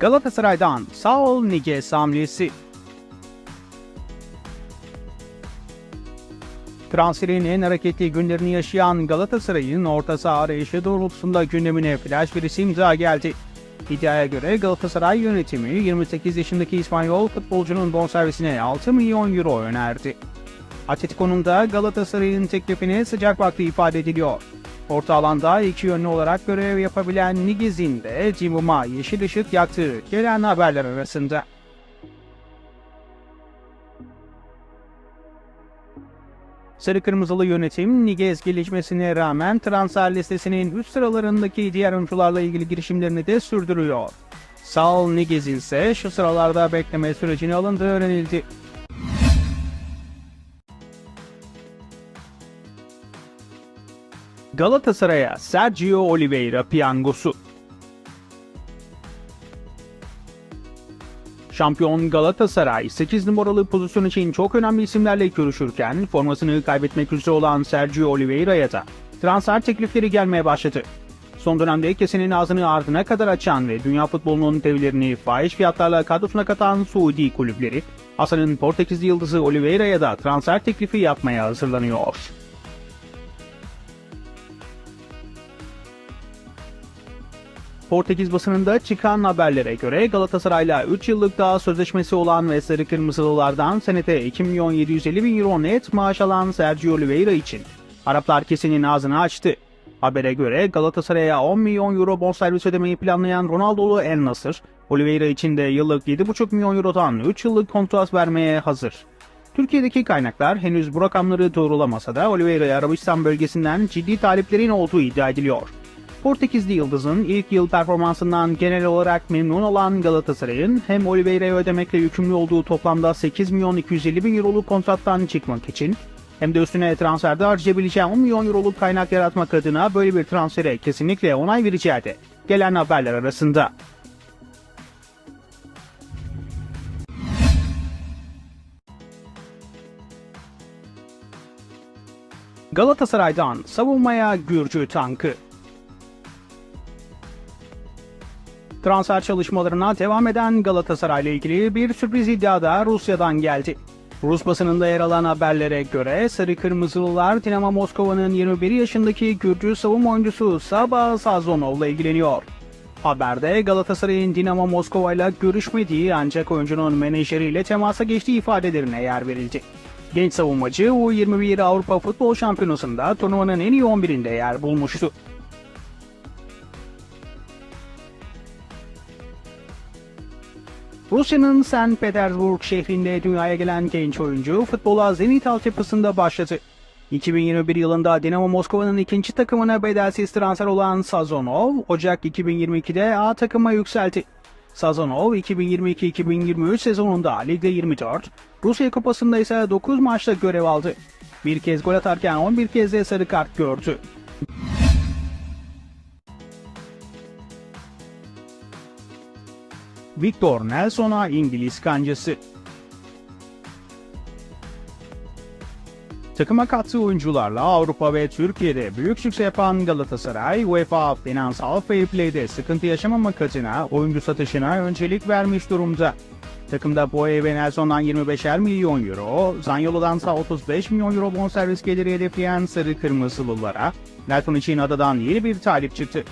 Galatasaray'dan Saul Niguez hamlesi. Transferin en hareketli günlerini yaşayan Galatasaray'ın orta saha arayışı doğrultusunda gündemine flash bir isim daha geldi. İddiaya göre Galatasaray yönetimi 28 yaşındaki İspanyol futbolcunun bonservisine 6 milyon euro önerdi. Atletico'nun da Galatasaray'ın teklifine sıcak baktığı ifade ediliyor. Orta alanda iki yönlü olarak görev yapabilen Nigiz'in de Cimum'a yeşil ışık yaktığı gelen haberler arasında. Sarı Kırmızılı yönetim Nigez gelişmesine rağmen transfer listesinin üst sıralarındaki diğer oyuncularla ilgili girişimlerini de sürdürüyor. Saul Nigez'in ise şu sıralarda bekleme sürecine alındığı öğrenildi. Galatasaray'a Sergio Oliveira piyangosu. Şampiyon Galatasaray 8 numaralı pozisyon için çok önemli isimlerle görüşürken formasını kaybetmek üzere olan Sergio Oliveira'ya da transfer teklifleri gelmeye başladı. Son dönemde kesenin ağzını ardına kadar açan ve dünya futbolunun devlerini fahiş fiyatlarla kadrosuna katan Suudi kulüpleri, Hasan'ın Portekizli yıldızı Oliveira'ya da transfer teklifi yapmaya hazırlanıyor. Portekiz basınında çıkan haberlere göre Galatasaray'la 3 yıllık daha sözleşmesi olan ve Sarı Kırmızılılardan senete 2 milyon 750 bin euro net maaş alan Sergio Oliveira için Araplar kesenin ağzını açtı. Habere göre Galatasaray'a 10 milyon euro bonservis ödemeyi planlayan Ronaldo'lu El Nasır, Oliveira için de yıllık 7,5 milyon eurodan 3 yıllık kontrat vermeye hazır. Türkiye'deki kaynaklar henüz bu rakamları doğrulamasa da Oliveira'ya Arabistan bölgesinden ciddi taliplerin olduğu iddia ediliyor. Portekizli Yıldız'ın ilk yıl performansından genel olarak memnun olan Galatasaray'ın hem Oliveira'ya ödemekle yükümlü olduğu toplamda 8 milyon 250 bin euroluk kontrattan çıkmak için hem de üstüne transferde harcayabileceği 10 milyon euroluk kaynak yaratmak adına böyle bir transfere kesinlikle onay vereceği de gelen haberler arasında. Galatasaray'dan savunmaya Gürcü tankı. Transfer çalışmalarına devam eden Galatasaray ile ilgili bir sürpriz iddia da Rusya'dan geldi. Rus basınında yer alan haberlere göre Sarı Kırmızılılar Dinamo Moskova'nın 21 yaşındaki Gürcü savunma oyuncusu Sabah Sazonov'la ilgileniyor. Haberde Galatasaray'ın Dinamo Moskova ile görüşmediği ancak oyuncunun menajeriyle temasa geçtiği ifadelerine yer verildi. Genç savunmacı U21 Avrupa Futbol Şampiyonası'nda turnuvanın en iyi 11'inde yer bulmuştu. Rusya'nın St. Petersburg şehrinde dünyaya gelen genç oyuncu futbola Zenit altyapısında başladı. 2021 yılında Dinamo Moskova'nın ikinci takımına bedelsiz transfer olan Sazonov, Ocak 2022'de A takıma yükseldi. Sazonov 2022-2023 sezonunda Ligde 24, Rusya Kupası'nda ise 9 maçta görev aldı. Bir kez gol atarken 11 kez de sarı kart gördü. Victor Nelson'a İngiliz kancası. Takıma kattığı oyuncularla Avrupa ve Türkiye'de büyük sükse yapan Galatasaray, UEFA finansal fair play'de sıkıntı yaşamamak adına oyuncu satışına öncelik vermiş durumda. Takımda Boye ve Nelson'dan 25'er milyon euro, Zanyolo'dan ise 35 milyon euro bonservis geliri hedefleyen Sarı Kırmızılılara, Nelson için adadan yeni bir talip çıktı.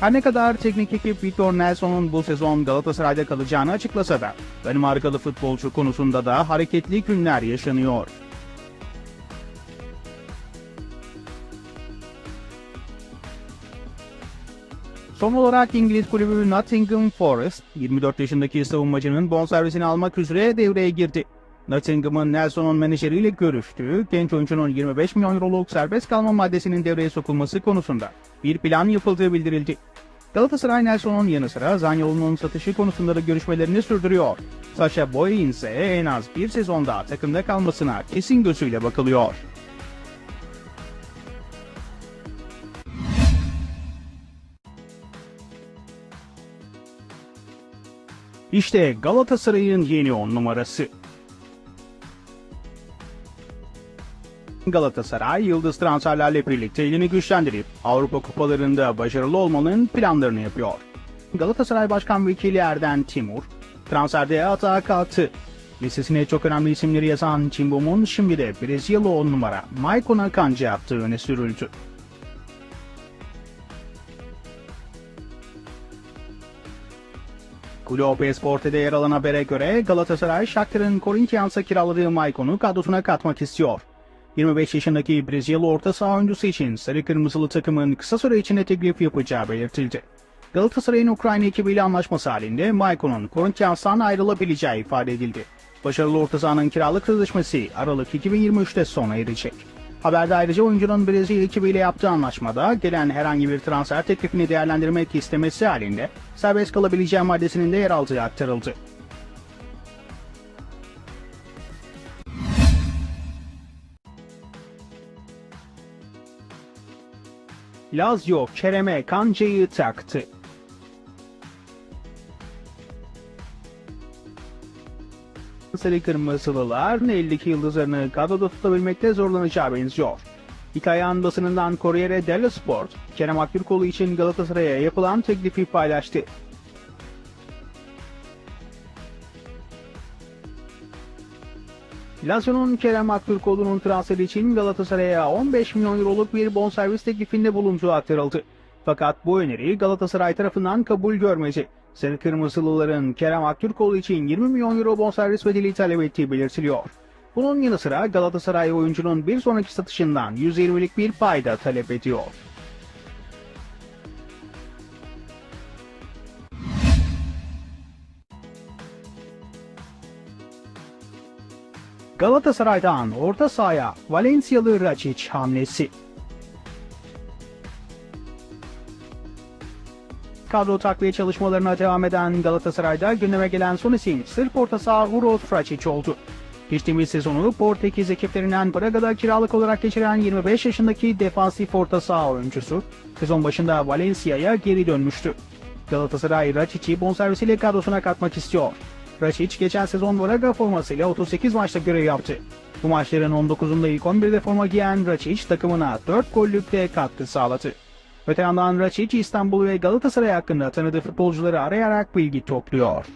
Her ne kadar teknik ekip Victor Nelson'un bu sezon Galatasaray'da kalacağını açıklasa da Danimarkalı futbolcu konusunda da hareketli günler yaşanıyor. Son olarak İngiliz kulübü Nottingham Forest, 24 yaşındaki savunmacının bonservisini almak üzere devreye girdi. Nottingham'ın Nelson'un menajeriyle görüştüğü, genç oyuncunun 25 milyon euroluk serbest kalma maddesinin devreye sokulması konusunda bir plan yapıldığı bildirildi. Galatasaray Nelson'un yanı sıra Zanyolu'nun satışı konusunda da görüşmelerini sürdürüyor. Sasha Boy'in ise en az bir sezonda takımda kalmasına kesin gözüyle bakılıyor. İşte Galatasaray'ın yeni on numarası. Galatasaray yıldız transferlerle birlikte elini güçlendirip Avrupa kupalarında başarılı olmanın planlarını yapıyor. Galatasaray Başkan Vekili Erden Timur, transferde hata kalktı. Listesine çok önemli isimleri yazan Cimbom'un şimdi de Brezilyalı 10 numara Maicon Akanji yaptığı öne sürüldü. Globo Esporte'de yer alan habere göre Galatasaray, Shakhtar'ın Corinthians'a kiraladığı Maicon'u kadrosuna katmak istiyor. 25 yaşındaki Brezilyalı orta saha oyuncusu için Sarı Kırmızılı takımın kısa süre içinde teklif yapacağı belirtildi. Galatasaray'ın Ukrayna ekibiyle anlaşması halinde Maicon'un Corinthians'tan ayrılabileceği ifade edildi. Başarılı orta sahanın kiralık sözleşmesi Aralık 2023'te sona erecek. Haberde ayrıca oyuncunun Brezilya ekibiyle yaptığı anlaşmada gelen herhangi bir transfer teklifini değerlendirmek istemesi halinde serbest kalabileceği maddesinin de yer aldığı aktarıldı. Lazio Kerem'e kancayı taktı. Sarı Kırmızılılar 52 yıldızlarını kadroda tutabilmekte zorlanacağı benziyor. İtalyan basınından Corriere dello Sport, Kerem Aktürkoğlu için Galatasaray'a yapılan teklifi paylaştı. Lazio'nun Kerem Aktürkoğlu'nun transferi için Galatasaray'a 15 milyon euroluk bir bonservis teklifinde bulunduğu aktarıldı. Fakat bu öneri Galatasaray tarafından kabul görmedi. Sarı Kırmızılıların Kerem Aktürkoğlu için 20 milyon euro bonservis bedeli talep ettiği belirtiliyor. Bunun yanı sıra Galatasaray oyuncunun bir sonraki satışından 120'lik bir payda talep ediyor. Galatasaray'dan orta sahaya Valencialı Racic hamlesi. Kadro takviye çalışmalarına devam eden Galatasaray'da gündeme gelen son isim sırf orta saha Uroš Racic oldu. Geçtiğimiz sezonu Portekiz ekiplerinden Braga'da kiralık olarak geçiren 25 yaşındaki defansif orta saha oyuncusu sezon başında Valencia'ya geri dönmüştü. Galatasaray Racic'i bonservisiyle kadrosuna katmak istiyor. Racic geçen sezon Braga formasıyla 38 maçta görev yaptı. Bu maçların 19'unda ilk 11'de forma giyen Racic takımına 4 gollükte katkı sağladı. Öte yandan Racic İstanbul ve Galatasaray hakkında tanıdığı futbolcuları arayarak bilgi topluyor.